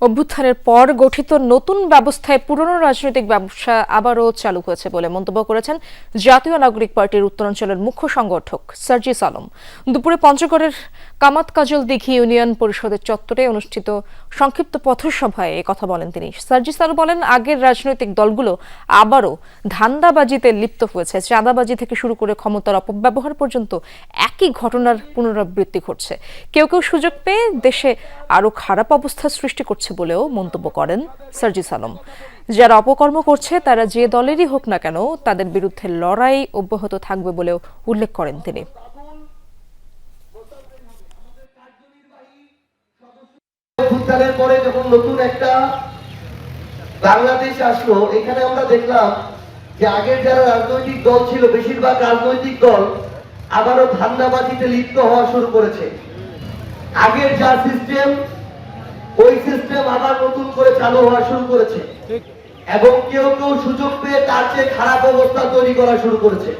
অভ্যুত্থানের পর গঠিত নতুন ব্যবস্থায় পুরনো রাজনৈতিক ব্যবসা আবারও চালু হয়েছে বলে মন্তব্য করেছেন জাতীয় নাগরিক পার্টির উত্তরাঞ্চলের মুখ্য সংগঠক সার্জিস আলম। দুপুরে পঞ্চগড়ের কামাত কাজল দিঘি ইউনিয়ন পরিষদের চত্বরে অনুষ্ঠিত সংক্ষিপ্ত পথসভায় এ কথা বলেন তিনি। সার্জিস আলম বলেন, আগের রাজনৈতিক দলগুলো আবারও ধান্দাবাজিতে লিপ্ত হয়েছে। চাঁদাবাজি থেকে শুরু করে ক্ষমতার অপব্যবহার পর্যন্ত একই ঘটনার পুনরাবৃত্তি ঘটছে। কেউ কেউ সুযোগ পেয়ে দেশে আরও খারাপ অবস্থা সৃষ্টি করছে বলেও মন্তব্য করেন সার্জিস আলম। যারা অপকর্ম করছে, তারা যে দলেরই হোক না কেন, তাদের বিরুদ্ধে লড়াই অব্যাহত থাকবে বলেও উল্লেখ করেন তিনি। অভ্যুত্থানের পরে যখন নতুন একটা বাংলাদেশ আসলো, এখানে আমরা দেখলাম যে আগের যারা রাজনৈতিক দল ছিল, বেশিরভাগ রাজনৈতিক দল আবারও ধান্দাবাজিতে লিপ্ত হওয়া শুরু করেছে। আগের যা সিস্টেম ওই সিস্টেম আবার নতুন করে চালু হওয়া শুরু করেছে। এবং কেউ কেউ সুযোগ পেয়ে তার চেয়ে খারাপ অবস্থা তৈরি করা শুরু করেছে।